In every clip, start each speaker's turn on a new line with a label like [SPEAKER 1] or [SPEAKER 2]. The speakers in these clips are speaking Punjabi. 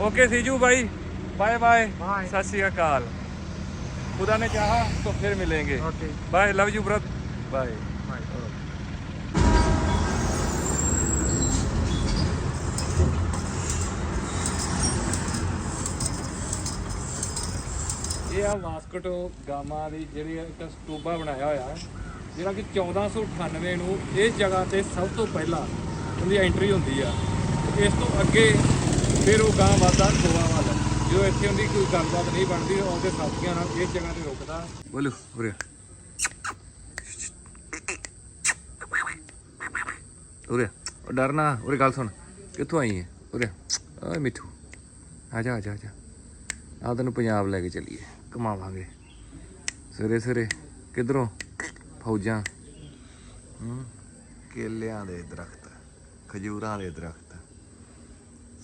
[SPEAKER 1] ਓਕੇ ਸੀਜੂ ਬਾਈ ਬਾਏ
[SPEAKER 2] ਬਾਏ
[SPEAKER 1] ਸਤਿ ਸ਼੍ਰੀ ਅਕਾਲ ਖੁਦਾ ਨੇ ਚਾਹਾ ਤਾਂ ਫਿਰ ਮਿਲਾਂਗੇ
[SPEAKER 2] Okay.
[SPEAKER 1] Bye love you brother bye ਇਹ ਆ ਵਾਸਕਟੋ ਗਾਮਾ ਦੀ ਜਿਹੜੀ ਇੱਕ ਸਟੂਬਾ ਬਣਾਇਆ ਹੋਇਆ ਹੈ ਜਿਹੜਾ ਕਿ 1498 ਨੂੰ ਇਸ ਜਗ੍ਹਾ ਤੇ ਸਭ ਤੋਂ ਪਹਿਲਾਂ ਉਹਦੀ ਐਂਟਰੀ ਹੁੰਦੀ ਆ। ਇਸ ਤੋਂ ਅੱਗੇ ਫਿਰ ਉਹ ਗਾਂ ਵੱਧਦਾ ਗੋਆ ਵੱਲ ਜਦੋਂ ਇੱਥੇ ਉਹਦੀ ਕੋਈ ਗੱਲਬਾਤ ਨਹੀਂ ਬਣਦੀ, ਉਹਦੇ ਸਾਥੀਆਂ ਨਾਲ ਇਸ ਜਗ੍ਹਾ ਤੇ ਰੁਕਦਾ। ਬੋਲੋ, ਉਰੇ ਉਰੇ ਉਹ ਡਰਨਾ ਉਰੇ ਗੱਲ ਸੁਣ। ਕਿੱਥੋਂ ਆਈ ਹੈ ਉਰੇ ਓਏ ਮਿੱਠੂ, ਆ ਜਾ ਆ ਜਾ ਆ ਜਾ। ਆ ਤੈਨੂੰ ਪੰਜਾਬ ਲੈ ਕੇ ਚੱਲੀਏ, ਘੁਮਾਵਾਂਗੇ। ਸਵੇਰੇ ਸਵੇਰੇ ਕਿੱਧਰੋਂ? ਫੌਜਾਂ। ਹੂੰ। ਕੇਲਿਆਂ ਦੇ ਦਰਖਤ, ਖਜੂਰਾਂ ਦੇ ਦਰਖਤ।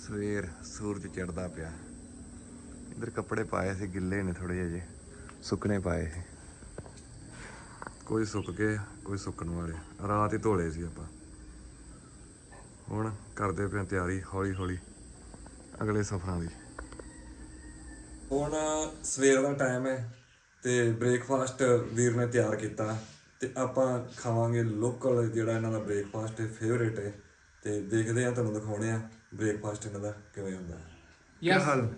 [SPEAKER 1] ਸਵੇਰ ਸੂਰਜ ਚੜਦਾ ਪਿਆ। ਇਧਰ ਕੱਪੜੇ ਪਾਏ ਸੀ, ਗਿੱਲੇ ਨੇ ਥੋੜੇ ਜਿਹੇ, ਸੁੱਕਣੇ ਪਾਏ ਸੀ। ਕੋਈ ਸੁੱਕ ਗਏ ਕੋਈ ਸੁੱਕਣ ਵਾਲੇ। ਰਾਤ ਹੀ ਧੋਲੇ ਸੀ ਆਪਾਂ। ਹੁਣ ਕਰਦੇ ਪਏ ਹਾਂ ਤਿਆਰੀ ਹੌਲੀ ਹੌਲੀ ਅਗਲੇ ਸਫ਼ਰਾਂ ਦੀ। ਹੁਣ ਸਵੇਰ ਦਾ ਟਾਈਮ ਹੈ ਤੇ ਬ੍ਰੇਕਫਾਸਟ ਵੀਰ ਨੇ ਤਿਆਰ ਕੀਤਾ ਤੇ ਆਪਾਂ ਖਾਵਾਂਗੇ ਲੋਕਲ ਜਿਹੜਾ ਇਹਨਾਂ ਦਾ ਬ੍ਰੇਕਫਾਸਟ ਹੈ ਫੇਵਰੇਟ ਹੈ। ਤੇ ਦੇਖਦੇ ਆ ਤੁਹਾਨੂੰ ਦਿਖਾਉਣੇ ਆ ਬ੍ਰੇਕਫਾਸਟ ਇਹਨਾਂ ਦਾ ਕਿਵੇਂ ਹੁੰਦਾ
[SPEAKER 2] Yes.
[SPEAKER 1] ਹਾਲ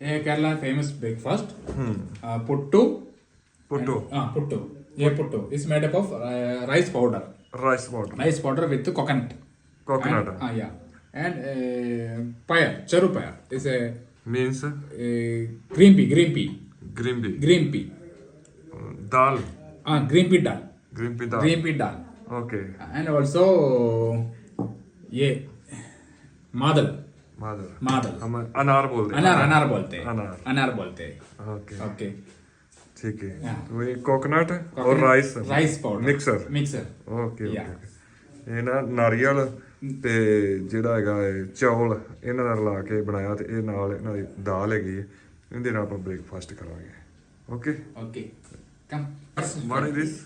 [SPEAKER 2] ये Kerala famous breakfast. Uh, puttu.
[SPEAKER 1] Puttu
[SPEAKER 2] Ah. Yeah, puttu. It's made up of uh, rice powder.
[SPEAKER 1] Rice water
[SPEAKER 2] Rice powder with coconut.
[SPEAKER 1] Coconut.
[SPEAKER 2] And, ah, yeah. And uh, paya, charu paya. It's a, means green pea, green pea,
[SPEAKER 1] green pea
[SPEAKER 2] green pea.
[SPEAKER 1] ਦਾਲ
[SPEAKER 2] Ah, green pea dal.
[SPEAKER 1] Green pea dal
[SPEAKER 2] Green pea dal.
[SPEAKER 1] Okay
[SPEAKER 2] And also, ये madal,
[SPEAKER 1] ਮਾਦਰ
[SPEAKER 2] madal.
[SPEAKER 1] ਹਮ ਅਨਾਰ ਬੋਲਦੇ हैं।
[SPEAKER 2] अनार अनार बोलते हैं
[SPEAKER 1] अनार।
[SPEAKER 2] अनार बोलते हैं
[SPEAKER 1] ओके
[SPEAKER 2] ओके
[SPEAKER 1] ठीक है
[SPEAKER 2] हाँ।
[SPEAKER 1] तो ये कोकोनट और
[SPEAKER 2] Coconut,
[SPEAKER 1] rice
[SPEAKER 2] rice powder
[SPEAKER 1] mixer
[SPEAKER 2] mixer
[SPEAKER 1] okay
[SPEAKER 2] Yeah.
[SPEAKER 1] Okay ਇਹ ਨਾ ਨਾਰੀਅਲ ਤੇ ਜਿਹੜਾ ਹੈਗਾ ਇਹ ਚੌਲ ਇਹਨਾਂ ਦਾ ਰਲਾ ਕੇ ਬਣਾਇਆ ਤੇ ਇਹ ਨਾਲ ਇਹਨਾਂ ਦੀ ਦਾਲ ਹੈਗੀ ਹੈ ਇਹਦੇ ਨਾਲ ਆਪਾਂ ਬ੍ਰੇਕਫਾਸਟ ਕਰਾਂਗੇ okay
[SPEAKER 2] okay come
[SPEAKER 1] what is this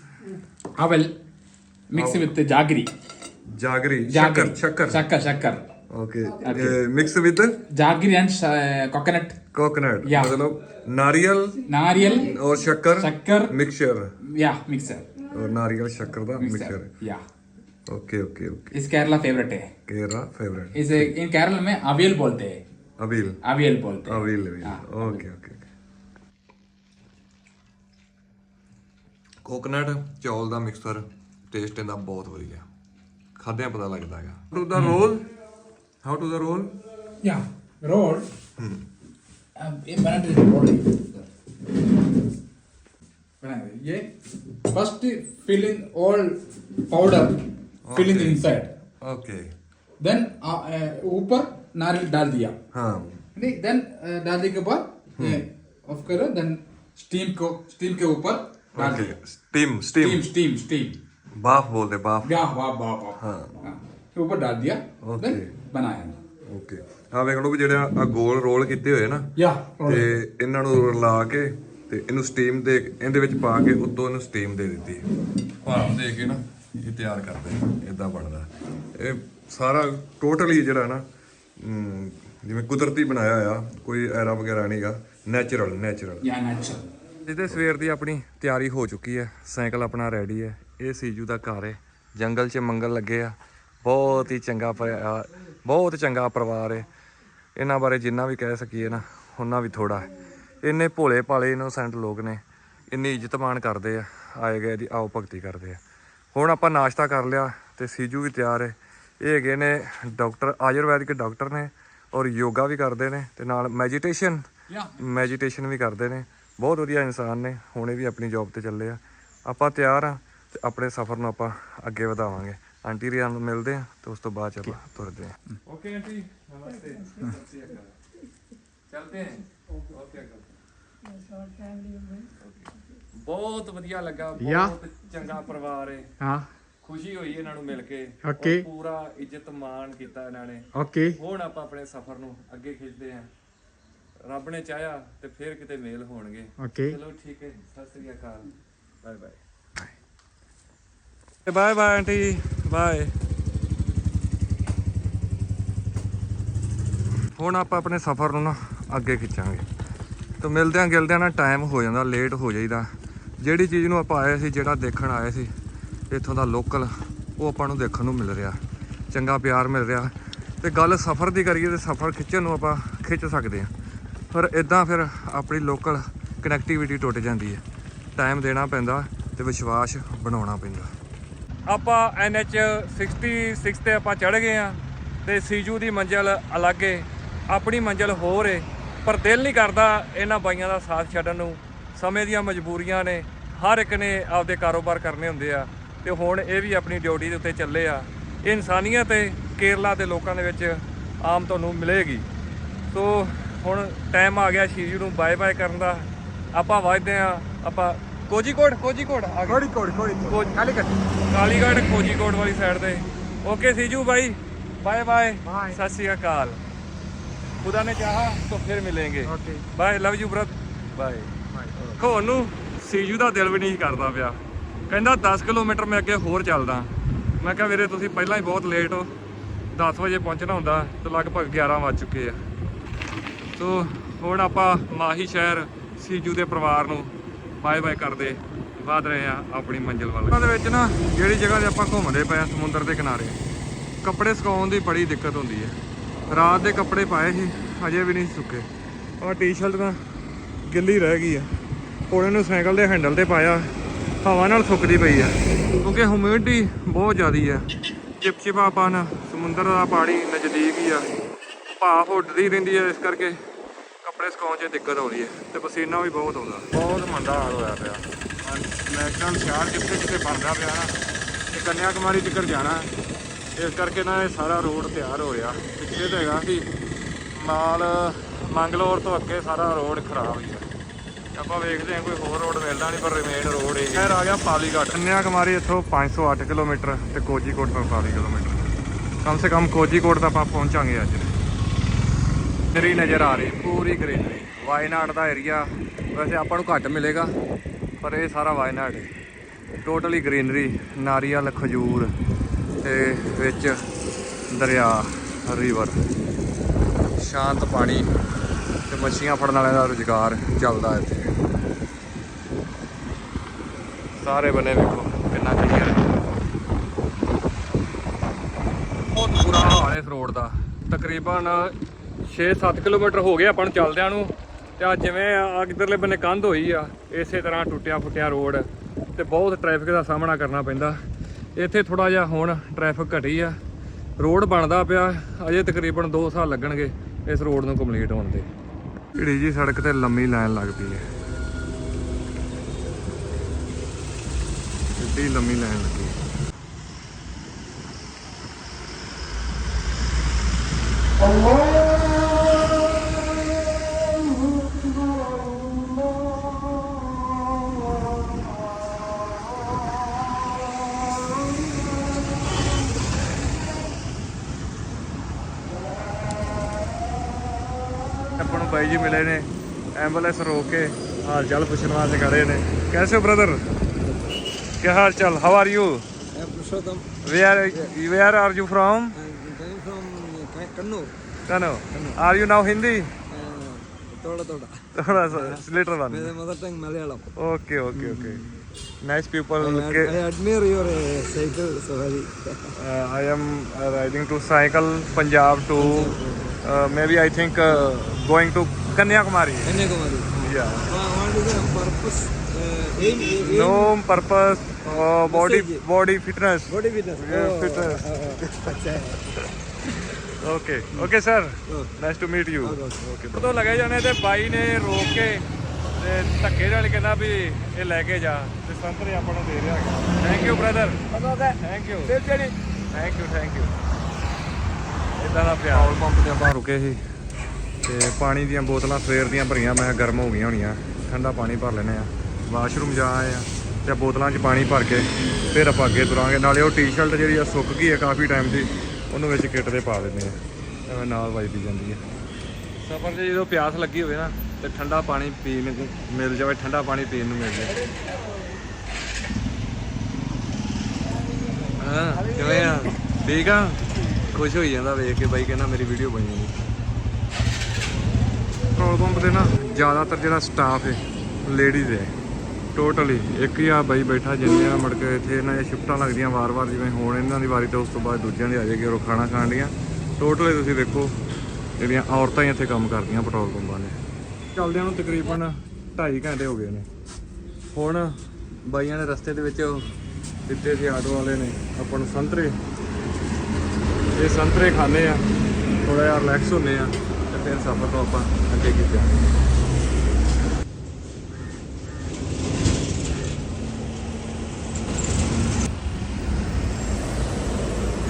[SPEAKER 2] avel mix with the jaggery
[SPEAKER 1] jaggery
[SPEAKER 2] jaggery
[SPEAKER 1] ਸ਼ੱਕਰ ਸ਼ੱਕਰ
[SPEAKER 2] shakkar shakkar
[SPEAKER 1] okay mix with
[SPEAKER 2] jaggery and uh, coconut
[SPEAKER 1] coconut
[SPEAKER 2] Yeah.
[SPEAKER 1] ਮਤਲਬ ਨਾਰੀਅਲ
[SPEAKER 2] nariyal
[SPEAKER 1] ਔਰ ਸ਼ੱਕਰ
[SPEAKER 2] shakkar
[SPEAKER 1] ਮਿਕਸਚਰ
[SPEAKER 2] yeah mixer
[SPEAKER 1] ਔਰ ਨਾਰੀਅਲ ਸ਼ੱਕਰ ਦਾ
[SPEAKER 2] mixer
[SPEAKER 1] mixture
[SPEAKER 2] yeah
[SPEAKER 1] okay okay okay
[SPEAKER 2] is kerala favorite है
[SPEAKER 1] Kerala favourite
[SPEAKER 2] is a, in kerala में avial बोलते हैं
[SPEAKER 1] ਅਵੀਲ
[SPEAKER 2] avial बोलते हैं
[SPEAKER 1] ਅਵੀਲ ਅਵੀਲ
[SPEAKER 2] हाँ,
[SPEAKER 1] ਓਕੇ ਓਕੇ ਕੋਕਨਟ ਚੌਲ ਦਾ ਮਿਕਸਚਰ ਟੇਸਟ ਇਹਦਾ ਬਹੁਤ ਵਧੀਆ ਖਾਦਿਆਂ ਪਤਾ ਲੱਗਦਾ ਹੈਗਾ to the role How to the roll?
[SPEAKER 2] Yeah, roll. Hmm. अब एक मिनट रोल बनाएँगे ये first fill in all powder fill in inside okay then ऊपर नारियल डाल दिया।
[SPEAKER 1] हाँ।
[SPEAKER 2] नहीं देन uh, डालने के बाद hmm. ये ऑफ़ करो देन स्टीम को स्टीम के ऊपर डाल दिया। स्टीम स्टीम स्टीम
[SPEAKER 1] स्टीम बाफ बोलते
[SPEAKER 2] बाफ बाफ बाफ बाफ
[SPEAKER 1] हाँ।,
[SPEAKER 2] हाँ। ਤੇ ਉੱਪਰ ਡਾਲ ਦਿਆ
[SPEAKER 1] Okay.
[SPEAKER 2] ਬਣਾਇਆ
[SPEAKER 1] ਓਕੇ। ਹਾਂ ਵੇਖ ਲਓ ਵੀ ਜਿਹੜਾ ਆ ਗੋਲ ਰੋਲ ਕੀਤੇ ਹੋਏ ਨਾ
[SPEAKER 2] ਯਾ
[SPEAKER 1] ਤੇ ਇਹਨਾਂ ਨੂੰ ਰਲਾ ਕੇ ਤੇ ਇਹਨੂੰ ਸਟੀਮ ਦੇ ਇਹਦੇ ਵਿੱਚ ਪਾ ਕੇ ਉੱਤੋਂ ਇਹਨੂੰ ਸਟੀਮ ਦੇ ਦਿੱਤੀ। ਭਾਵ ਦੇ ਕੇ ਨਾ ਇਹ ਤਿਆਰ ਕਰਦੇ ਇਦਾਂ ਬਣਦਾ। ਇਹ ਸਾਰਾ ਟੋਟਲੀ ਜਿਹੜਾ ਨਾ ਜਿਵੇਂ ਕੁਦਰਤੀ ਬਣਾਇਆ ਹੋਇਆ ਕੋਈ ਐਰਾ ਵਗੈਰਾ ਨਹੀਂਗਾ ਨੈਚੁਰਲ ਨੈਚੁਰਲ
[SPEAKER 2] ਯਾ ਨੈਚਰ
[SPEAKER 1] ਜਿਹਦੇ ਸਵੇਰ ਦੀ ਆਪਣੀ ਤਿਆਰੀ ਹੋ ਚੁੱਕੀ ਹੈ ਸਾਈਕਲ ਆਪਣਾ ਰੈਡੀ ਹੈ ਇਹ ਸੀਜੂ ਦਾ ਘਰ ਹੈ ਜੰਗਲ 'ਚ ਮੰਗਲ ਲੱਗੇ ਆ। ਬਹੁਤ ਹੀ ਚੰਗਾ ਪਰਿਆ- ਬਹੁਤ ਚੰਗਾ ਪਰਿਵਾਰ ਹੈ ਇਹਨਾਂ ਬਾਰੇ ਜਿੰਨਾ ਵੀ ਕਹਿ ਸਕੀਏ ਨਾ ਉਹਨਾਂ ਵੀ ਥੋੜਾ ਹੈ ਇੰਨੇ ਭੋਲੇ ਭਾਲੇ ਇਨੋਸੈਂਟ ਲੋਕ ਨੇ ਇੰਨੀ ਇੱਜ਼ਤ ਮਾਣ ਕਰਦੇ ਆ ਆਏ ਗਏ ਦੀ ਆਓ ਭਗਤੀ ਕਰਦੇ ਆ। ਹੁਣ ਆਪਾਂ ਨਾਸ਼ਤਾ ਕਰ ਲਿਆ ਤੇ ਸੀਜੂ ਵੀ ਤਿਆਰ ਹੈ ਇਹ ਹੈਗੇ ਨੇ ਡਾਕਟਰ ਆਯੁਰਵੈਦਿਕ ਡਾਕਟਰ ਨੇ ਔਰ ਯੋਗਾ ਵੀ ਕਰਦੇ ਨੇ ਤੇ ਨਾਲ ਮੈਡੀਟੇਸ਼ਨ ਮੈਡੀਟੇਸ਼ਨ ਵੀ ਕਰਦੇ ਨੇ। ਬਹੁਤ ਵਧੀਆ ਇਨਸਾਨ ਨੇ ਹੁਣੇ ਵੀ ਆਪਣੀ ਜੌਬ ਤੇ ਚੱਲੇ ਆ। ਆਪਾਂ ਤਿਆਰ ਆ ਤੇ ਆਪਣੇ ਸਫ਼ਰ ਨੂੰ ਆਪਾਂ ਅੱਗੇ ਵਧਾਵਾਂਗੇ। ਆਂਟੀ ਰਿਆਂ ਨੂੰ ਮਿਲਦੇ ਆ ਤੇ ਉਸ ਤੋਂ ਬਾਅਦ ਚਲੋ ਤੁਰਦੇ ਆ। ਓਕੇ ਆਂਟੀ ਨਮਸਤੇ। ਚਲਦੇ ਬਹੁਤ ਵਧੀਆ ਲੱਗਾ ਬਹੁਤ ਚੰਗਾ ਪਰਿਵਾਰ ਹੈ
[SPEAKER 2] ਹਾਂ।
[SPEAKER 1] ਖੁਸ਼ੀ ਹੋਈ ਇਹਨਾਂ ਨੂੰ ਮਿਲ ਕੇ। ਓਕੇ ਪੂਰਾ ਇੱਜ਼ਤ ਮਾਣ ਕੀਤਾ ਇਹਨਾਂ ਨੇ।
[SPEAKER 2] ਓਕੇ
[SPEAKER 1] ਹੁਣ ਆਪਾਂ ਆਪਣੇ ਸਫ਼ਰ ਨੂੰ ਅੱਗੇ ਖਿੱਚਦੇ ਆ। ਰੱਬ ਨੇ ਚਾਹਿਆ ਤੇ ਫੇਰ ਕਿਤੇ ਮੇਲ ਹੋਣਗੇ। ਚਲੋ ਠੀਕ ਹੈ ਸਤਿ ਸ੍ਰੀ ਅਕਾਲ। Bye bye bye bye auntie bye ਹੁਣ ਆਪਾਂ ਆਪਣੇ ਸਫ਼ਰ ਨੂੰ ਨਾ ਅੱਗੇ ਖਿੱਚਾਂਗੇ। ਤਾਂ ਮਿਲਦਿਆਂ ਗਿਲਦਿਆਂ ਨਾ ਟਾਈਮ ਹੋ ਜਾਂਦਾ ਲੇਟ ਹੋ ਜਾਈਦਾ। ਜਿਹੜੀ ਚੀਜ਼ ਨੂੰ ਆਪਾਂ ਆਏ ਸੀ, ਜਿਹੜਾ ਦੇਖਣ ਆਏ ਸੀ, ਇੱਥੋਂ ਦਾ ਲੋਕਲ ਉਹ ਆਪਾਂ ਨੂੰ ਦੇਖਣ ਨੂੰ ਮਿਲ ਰਿਹਾ। ਚੰਗਾ ਪਿਆਰ ਮਿਲ ਰਿਹਾ। ਤੇ ਗੱਲ ਸਫ਼ਰ ਦੀ ਕਰੀਏ ਤੇ ਸਫ਼ਰ ਖਿੱਚਣ ਨੂੰ ਆਪਾਂ ਖਿੱਚ ਸਕਦੇ ਹਾਂ। ਪਰ ਇਦਾਂ ਫਿਰ ਆਪਣੀ ਲੋਕਲ ਕਨੈਕਟੀਵਿਟੀ ਟੁੱਟ ਜਾਂਦੀ ਹੈ। ਟਾਈਮ ਦੇਣਾ ਪੈਂਦਾ ਤੇ ਵਿਸ਼ਵਾਸ ਬਣਾਉਣਾ ਪੈਂਦਾ। ਆਪਾਂ NH 66 ਤੇ ਆਪਾਂ ਚੜ ਗਏ ਆ ਤੇ ਸੀਜੂ ਦੀ ਮੰਜ਼ਲ ਅਲੱਗ ਏ, ਆਪਣੀ ਮੰਜ਼ਲ ਹੋਰ ਏ, ਪਰ ਦਿਲ ਨਹੀਂ ਕਰਦਾ ਇਹਨਾਂ ਬਾਈਆਂ ਦਾ ਸਾਥ ਛੱਡਣ ਨੂੰ। ਸਮੇਂ ਦੀਆਂ ਮਜਬੂਰੀਆਂ ਨੇ, ਹਰ ਇੱਕ ਨੇ ਆਪਦੇ ਕਾਰੋਬਾਰ ਕਰਨੇ ਹੁੰਦੇ ਆ ਤੇ ਹੁਣ ਇਹ ਵੀ ਆਪਣੀ ਡਿਊਟੀ ਦੇ ਉੱਤੇ ਚੱਲੇ ਆ। ਇਹ ਇਨਸਾਨੀਅਤ ਏ ਕੇਰਲਾ ਦੇ ਲੋਕਾਂ ਦੇ ਵਿੱਚ ਆਮ ਤੁਹਾਨੂੰ ਮਿਲੇਗੀ। ਸੋ ਹੁਣ ਟਾਈਮ ਆ ਗਿਆ ਸ਼ੀਜੂ ਨੂੰ ਬਾਏ ਬਾਏ ਕਰਨ ਦਾ। ਆਪਾਂ ਵਾਜਦੇ ਆ ਆਪਾਂ ਕੋਜੀਕੋਟ ਕੋਜੀਕੋਟ ਆ ਗਏ
[SPEAKER 2] कोड़िकोड कोड़िकोड कालीकट
[SPEAKER 1] ਕਾਲੀਗੜ੍ਹ ਕੋਜੀਕੋਟ ਵਾਲੀ ਸਾਈਡ ਤੇ ਓਕੇ ਸੀਜੂ ਭਾਈ ਬਾਏ ਬਾਏ
[SPEAKER 2] Bye.
[SPEAKER 1] ਸਤਿ ਸ਼੍ਰੀ ਅਕਾਲ ਖੁਦਾ ਨੇ ਚਾਹਾ ਤਾਂ ਫਿਰ ਮਿਲਾਂਗੇ
[SPEAKER 2] okay
[SPEAKER 1] bye love you brother bye ਖੋਨ ਨੂੰ ਸੀਜੂ ਦਾ ਦਿਲ ਵੀ ਨਹੀਂ ਕਰਦਾ ਪਿਆ ਕਹਿੰਦਾ 10 ਕਿਲੋਮੀਟਰ ਮੈਂ ਅੱਗੇ ਹੋਰ ਚੱਲਦਾ ਮੈਂ ਕਿਹਾ ਵੀਰੇ ਤੁਸੀਂ ਪਹਿਲਾਂ ਹੀ ਬਹੁਤ ਲੇਟ ਹੋ 10 ਵਜੇ ਪਹੁੰਚਣਾ ਹੁੰਦਾ ਤੇ ਲਗਭਗ 11 ਵੱਜ ਚੁੱਕੇ ਆ ਸੋ ਹੁਣ ਆਪਾਂ ਮਾਹੀ ਸ਼ਹਿਰ ਸੀਜੂ ਦੇ ਪਰਿਵਾਰ ਨੂੰ ਬਾਏ ਬਾਏ ਕਰਦੇ ਵਧ ਰਹੇ ਆ ਆਪਣੀ ਮੰਜ਼ਿਲ ਵੱਲ। ਦੇ ਵਿੱਚ ਨਾ ਜਿਹੜੀ ਜਗ੍ਹਾ ਤੇ ਆਪਾਂ ਘੁੰਮਦੇ ਪਏ ਆ, ਸਮੁੰਦਰ ਦੇ ਕਿਨਾਰੇ, ਕੱਪੜੇ ਸੁਕਾਉਣ ਦੀ ਬੜੀ ਦਿੱਕਤ ਹੁੰਦੀ ਹੈ। ਰਾਤ ਦੇ ਕੱਪੜੇ ਪਾਏ ਸੀ ਅਜੇ ਵੀ ਨਹੀਂ ਸੁੱਕੇ। ਆਹ ਟੀ-ਸ਼ਰਟ ਤਾਂ ਗਿੱਲੀ ਰਹਿ ਗਈ ਆ। ਹੁਣ ਨੂੰ ਸਾਈਕਲ ਦੇ ਹੈਂਡਲ ਤੇ ਪਾਇਆ, ਹਵਾ ਨਾਲ ਸੁੱਕਦੀ ਪਈ ਆ। ਕਿਉਂਕਿ ਹਿਊਮਿਡਿਟੀ ਬਹੁਤ ਜ਼ਿਆਦੀ ਆ। ਚਿਪਚਿਪਾਪਨ ਸਮੁੰਦਰ ਦਾ ਪਾਣੀ ਨਜ਼ਦੀਕ ਹੀ ਆ। ਭਾਫ ਉੱਡਦੀ ਰਹਿੰਦੀ ਹੈ ਇਸ ਕਰਕੇ। ਕੱਪੜੇ ਸੁਕਾਉਣ 'ਚ ਦਿੱਕਤ ਆਉਂਦੀ ਹੈ ਤੇ ਪਸੀਨਾ ਵੀ ਬਹੁਤ ਆਉਂਦਾ। ਬਹੁਤ ਮੰਦਾ ਹਾਲ ਹੋਇਆ ਪਿਆ। ਨੈਸ਼ਨਲ ਸ਼ਹਿਰ ਜਿੱਥੇ ਕਿਤੇ ਬਣਦਾ ਪਿਆ ਨਾ ਤੇ ਕੰਨਿਆ ਕੁਮਾਰੀ ਤੱਕ ਜਾਣਾ ਇਸ ਕਰਕੇ ਨਾ ਇਹ ਸਾਰਾ ਰੋਡ ਤਿਆਰ ਹੋ ਰਿਹਾ। ਪਿੱਛੇ ਤਾਂ ਹੈਗਾ ਕਿ ਮਾਲ ਮੰਗਲੌਰ ਤੋਂ ਅੱਗੇ ਸਾਰਾ ਰੋਡ ਖਰਾਬ ਹੀ ਹੈ। ਆਪਾਂ ਵੇਖਦੇ ਹਾਂ ਕੋਈ ਹੋਰ ਰੋਡ ਮਿਲਦਾ ਨਹੀਂ ਪਰ ਰਿਮੇਨ ਰੋਡ ਇਹ ਫਿਰ ਆ ਗਿਆ ਪਾਲੀਗੜ ਕੰਨਿਆ ਕੁਮਾਰੀ ਇੱਥੋਂ 508 ਕਿਲੋਮੀਟਰ ਤੇ ਕੋਜੀਕੋਟ ਤੋਂ 40 ਕਿਲੋਮੀਟਰ। ਕਮ ਸੇ ਕਮ ਕੋਜੀਕੋਟ ਤਾਂ ਆਪਾਂ ਪਹੁੰਚਾਂਗੇ ਅੱਜ। ਗ੍ਰੀਨਰੀ ਨਜ਼ਰ ਆ ਰਹੀ, ਪੂਰੀ ਗ੍ਰੀਨਰੀ ਵਾਇਨਾਡ ਦਾ ਏਰੀਆ ਵੈਸੇ ਆਪਾਂ ਨੂੰ ਘੱਟ ਮਿਲੇਗਾ, ਪਰ ਇਹ ਸਾਰਾ ਵਾਇਨਾਡ ਹੈ ਟੋਟਲੀ ਗ੍ਰੀਨਰੀ ਨਾਰੀਅਲ, ਖਜੂਰ ਤੇ ਵਿੱਚ ਦਰਿਆ ਰਿਵਰ ਸ਼ਾਂਤ ਪਾਣੀ ਤੇ ਮੱਛੀਆਂ ਫੜਨ ਵਾਲਿਆਂ ਦਾ ਰੁਜ਼ਗਾਰ ਚੱਲਦਾ ਇੱਥੇ। ਸਾਰੇ ਬੰਨੇ ਵੇਖੋ, ਕਿੰਨਾ ਕਲੀਅਰ ਹੈ। ਬਹੁਤ ਬੁਰਾ ਹਾਲ ਹੈ ਇਸ ਰੋਡ ਦਾ, ਤਕਰੀਬਨ 6-7 ਕਿਲੋਮੀਟਰ ਹੋ ਗਏ ਆਪਾਂ ਨੂੰ ਚੱਲਦਿਆਂ ਨੂੰ। ਤੇ ਆ ਜਿਵੇਂ ਆ ਕਿਧਰਲੇ ਬੰਨੇ ਕੰਧ ਹੋਈ ਆ, ਇਸੇ ਤਰ੍ਹਾਂ ਟੁੱਟਿਆ ਫੁੱਟਿਆ ਰੋਡ। ਤੇ ਬਹੁਤ ਟ੍ਰੈਫਿਕ ਦਾ ਸਾਹਮਣਾ ਕਰਨਾ ਪੈਂਦਾ। ਇੱਥੇ ਥੋੜਾ ਜਿਹਾ ਹੁਣ ਟ੍ਰੈਫਿਕ ਘਟੀ ਆ। ਰੋਡ ਬਣਦਾ ਪਿਆ, ਅਜੇ ਤਕਰੀਬਨ 2 ਸਾਲ ਲੱਗਣਗੇ ਇਸ ਰੋਡ ਨੂੰ ਕੰਪਲੀਟ ਹੋਣ ਤੇ ਢਿੜੀ ਜੀ ਸੜਕ ਤੇ ਲੰਮੀ ਲਾਈਨ ਲੱਗ ਪਈ ਹੈ। ਇੱਡੀ ਲੰਮੀ ਲਾਈਨ ਲੱਗੀ। ਜੀ ਮਿਲੇ ਨੇ ਐਂਬੂਲੈਂਸ ਰੋਕ ਕੇ ਹਾਲ ਚਾਲ ਪੁੱਛਣ ਵਾਸਤੇ ਖੜੇ ਨੇ ਕੈਸੇ ਹੋ ਬ੍ਰਦਰ ਕੀ ਹਾਲ ਚਾਲ how
[SPEAKER 3] are you Purushottam.
[SPEAKER 1] Where
[SPEAKER 3] where are you from uh, Kannur.
[SPEAKER 1] Know are you now Hindi
[SPEAKER 3] Uh.
[SPEAKER 1] ਥੋੜਾ ਸਾ little
[SPEAKER 3] My
[SPEAKER 1] one
[SPEAKER 3] mother tongue Malayalam.
[SPEAKER 1] Okay okay okay nice people
[SPEAKER 3] I, ad- I admire your uh, cycle safari.
[SPEAKER 1] I am uh, riding to cycle Punjab to uh, maybe I think uh, going to Kanyakumari.
[SPEAKER 3] Kanyakumari.
[SPEAKER 1] Yeah.
[SPEAKER 3] What is the purpose? Uh, aim, aim?
[SPEAKER 1] No purpose. Uh, body, body fitness.
[SPEAKER 3] Body fitness.
[SPEAKER 1] Yeah,
[SPEAKER 3] oh,
[SPEAKER 1] fitness.
[SPEAKER 3] Oh,
[SPEAKER 1] okay. Okay, sir.
[SPEAKER 3] Oh.
[SPEAKER 1] Nice to meet you.
[SPEAKER 3] Okay. okay.
[SPEAKER 1] ਤੋਂ ਲਗੇ ਜਾਣੇ ਤੇ ਬਾਈ ਨੇ ਰੋਕ ਕੇ ਤੇ ਧੱਕੇ ਨਾਲ ਕਹਿੰਦਾ ਵੀ ਇਹ ਲੈ ਕੇ ਜਾ ਤੇ ਸੰਤਰੇ ਆਪਾਂ ਨੂੰ ਦੇ ਰਿਹਾ ਥੈਂਕ ਯੂ ਪੰਪ ਰੁਕੇ ਸੀ ਤੇ ਪਾਣੀ ਦੀਆਂ ਬੋਤਲਾਂ ਸਵੇਰ ਦੀਆਂ ਭਰੀਆਂ, ਮੈਂ ਗਰਮ ਹੋ ਗਈਆਂ ਹੋਣੀਆਂ। ਠੰਡਾ ਪਾਣੀ ਭਰ ਲੈਨੇ ਆ ਵਾਸ਼ਰੂਮ ਜਾ ਆਏ ਆ ਤੇ ਬੋਤਲਾਂ 'ਚ ਪਾਣੀ ਭਰ ਕੇ ਫਿਰ ਆਪਾਂ ਅੱਗੇ ਤੁਰਾਂਗੇ। ਨਾਲੇ ਉਹ ਟੀ-ਸ਼ਰਟ ਜਿਹੜੀ ਆ ਸੁੱਕ ਗਈ ਆ ਕਾਫੀ ਟਾਈਮ ਦੀ, ਉਹਨੂੰ ਵਿੱਚ ਕਿੱਟ ਦੇ ਪਾ ਦਿੰਦੇ ਆ ਐਵੇਂ ਨਾਲ ਵੱਜਦੀ ਜਾਂਦੀ ਹੈ ਸਫ਼ਰ 'ਚ ਜਦੋਂ ਪਿਆਸ ਲੱਗੀ ਹੋਵੇ ਨਾ ਤੇ ਠੰਡਾ ਪਾਣੀ ਪੀਣ ਨੂੰ ਮਿਲ ਜਾਵੇ, ਠੰਡਾ ਪਾਣੀ ਪੀਣ ਨੂੰ ਮਿਲ ਜਾਵੇ। ਹਾਂ, ਕਿਵੇਂ ਆ? ਠੀਕ ਆ? ਖੁਸ਼ ਹੋਈ ਜਾਂਦਾ ਵੇਖ ਕੇ ਬਾਈ, ਕਹਿੰਦਾ ਮੇਰੀ ਵੀਡੀਓ ਬਣੀ ਨਹੀਂ ਪੈਟਰੋਲ ਪੰਪ ਤੇ ਨਾ ਜ਼ਿਆਦਾਤਰ ਜਿਹੜਾ ਸਟਾਫ ਹੈ ਲੇਡੀਜ਼ ਹੈ ਟੋਟਲੀ ਇੱਕ ਹੀ ਆ ਬਾਈ ਬੈਠਾ, ਜਿੰਨੇ ਆ ਮੁੜ ਕੇ ਇੱਥੇ ਇਹਨਾਂ ਦੀਆਂ ਸ਼ਿਫਟਾਂ ਲੱਗਦੀਆਂ ਵਾਰ-ਵਾਰ, ਜਿਵੇਂ ਹੁਣ ਇਹਨਾਂ ਦੀ ਵਾਰੀ ਤੇ ਉਸ ਤੋਂ ਬਾਅਦ ਦੂਜਿਆਂ ਦੀ ਆ ਜਾਏਗੀ ਉਹ ਖਾਣਾ ਖਾਣ ਦੀਆਂ ਟੋਟਲੀ ਤੁਸੀਂ ਦੇਖੋ, ਜਿਹੜੀਆਂ ਔਰਤਾਂ ਹੀ ਇੱਥੇ ਕੰਮ ਕਰਦੀਆਂ ਪੈਟਰੋਲ ਪੰਪਾਂ ਨੇ ਚੱਲਦਿਆਂ ਨੂੰ ਤਕਰੀਬਨ 2.5 ਘੰਟੇ ਹੋ ਗਏ ਨੇ। ਹੁਣ ਬਾਈਆਂ ਨੇ ਰਸਤੇ ਦੇ ਵਿੱਚ ਦਿੱਤੇ ਸੀ ਆਟੋ ਵਾਲੇ ਨੇ, ਆਪਾਂ ਨੂੰ ਸੰਤਰੇ। ਇਹ ਸੰਤਰੇ ਖਾਣੇ ਆ ਥੋੜਾ ਜਿਹਾ ਰਿਲੈਕਸ ਹੁੰਨੇ ਆ। ਤੇ ਫਿਰ ਸਫ਼ਰ ਤੋਂ ਆਪਾਂ ਅੱਗੇ ਕੀ ਜਾਵਾਂਗੇ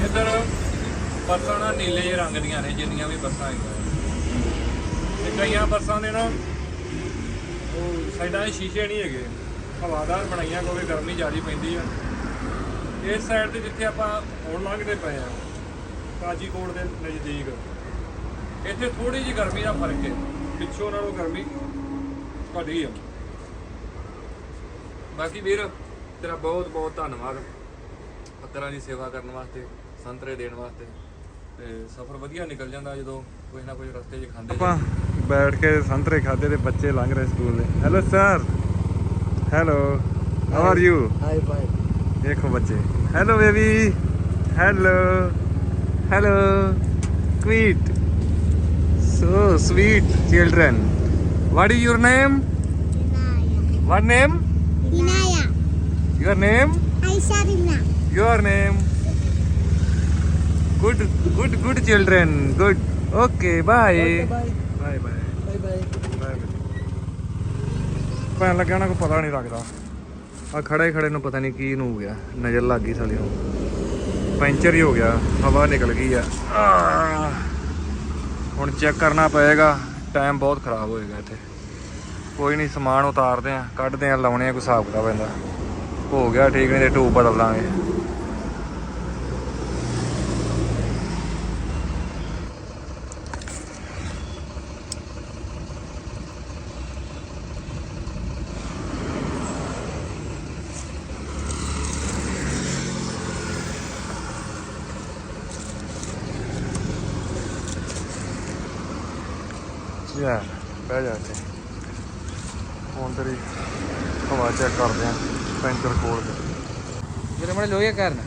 [SPEAKER 1] ਇੱਧਰ ਬੱਸਾਂ ਨਾ ਨੀਲੇ ਜਿਹੇ ਰੰਗ ਦੀਆਂ ਨੇ, ਜਿੰਨੀਆਂ ਵੀ ਬੱਸਾਂ ਹੈਗੀਆਂ ਤੇ ਕਈਆਂ ਬੱਸਾਂ ਦੇ ਨਾ ਉਹ ਸਾਈਡਾਂ ਦੇ ਸ਼ੀਸ਼ੇ ਨਹੀਂ ਹੈਗੇ। ਹਵਾਦਾਰ ਬਣਾਈਆਂ ਕੋਈ ਗਰਮੀ ਜ਼ਿਆਦਾ ਪੈਂਦੀ ਆ। ਇਸ ਸਾਈਡ ਤੇ ਜਿੱਥੇ ਆਪਾਂ ਹੁਣ ਲੰਘਦੇ ਪਏ ਆ, ਕਾਜੀਕੋਟ ਦੇ ਨਜ਼ਦੀਕ। ਇੱਥੇ ਥੋੜੀ ਜਿਹੀ ਗਰਮੀ ਦਾ ਫ਼ਰਕ ਹੈ। ਪਿੱਛੋਂ ਨਾਲੋਂ ਗਰਮੀ ਘਟੀ ਆ ਬਾਕੀ ਵੀਰ ਤੇਰਾ ਬਹੁਤ ਬਹੁਤ ਧੰਨਵਾਦ ਫਕਰਾਂ ਦੀ ਸੇਵਾ ਕਰਨ ਵਾਸਤੇ ਸੰਤਰੇ ਦੇਣ ਵਾਸਤੇ। ਤੇ ਸਫ਼ਰ ਵਧੀਆ ਨਿਕਲ ਜਾਂਦਾ ਜਦੋਂ ਕੋਈ ਨਾ ਕੋਈ ਰਸਤੇ 'ਚ ਖਾਂਦੇ ਆਪਾਂ ਬੈਠ ਕੇ ਸੰਤਰੇ ਖਾਦੇ ਤੇ ਬੱਚੇ ਲੰਘ ਰਹੇ ਸਕੂਲ ਦੇ। Hello sir hello how are you
[SPEAKER 3] Hi, bye.
[SPEAKER 1] ਦੇਖੋ ਬੱਚੇ। Hello baby hello hello So sweet children. What is your name? Inaya. What name?
[SPEAKER 4] Inaya.
[SPEAKER 1] Your
[SPEAKER 4] name? Aisharina.
[SPEAKER 1] Your name? Good, good, good children. Good. Okay, bye.
[SPEAKER 3] Okay, bye.
[SPEAKER 1] Bye bye.
[SPEAKER 3] Bye bye.
[SPEAKER 1] Bye bye. ਪੈਣ ਲੱਗਿਆ ਉਹਨਾਂ ਕੋ ਪਤਾ ਨਹੀਂ ਲੱਗਦਾ ਆ ਖੜੇ ਖੜੇ ਨੂੰ ਪਤਾ ਨਹੀਂ ਕੀ ਨੂੰ ਹੋ ਗਿਆ ਨਜ਼ਰ ਲੱਗ ਗਈ ਸਾਲਿਓ ਪੈਂਚਰ ਹੀ ਹੋ ਗਿਆ ਹਵਾ ਨਿਕਲ ਗਈ ਆ ਆ ਹੁਣ ਚੈੱਕ ਕਰਨਾ ਪਏਗਾ ਟਾਈਮ ਬਹੁਤ ਖਰਾਬ ਹੋਏਗਾ ਇੱਥੇ। ਕੋਈ ਨਹੀਂ ਸਮਾਨ ਉਤਾਰਦੇ ਆ, ਕੱਢਦੇ ਆ, ਲਾਉਣੇ ਆ, ਕੋਈ ਹਿਸਾਬ ਕਿਤਾਬ ਪੈਂਦਾ ਹੋ ਗਿਆ, ਠੀਕ ਨਹੀਂ ਤੇ ਟੂਬ ਬਦਲ ਦਾਂਗੇ ਯਾਰ ਬਹਿ ਜਾ ਇੱਥੇ ਹੁਣ ਤੇਰੀ ਹਵਾ ਚੈੱਕ ਕਰਦੇ ਆ ਪੈਂਚਰ ਖੋਲ ਕੇ
[SPEAKER 2] ਜਿਹੜੇ ਮੜੇ ਲੋਏ ਕਰਨ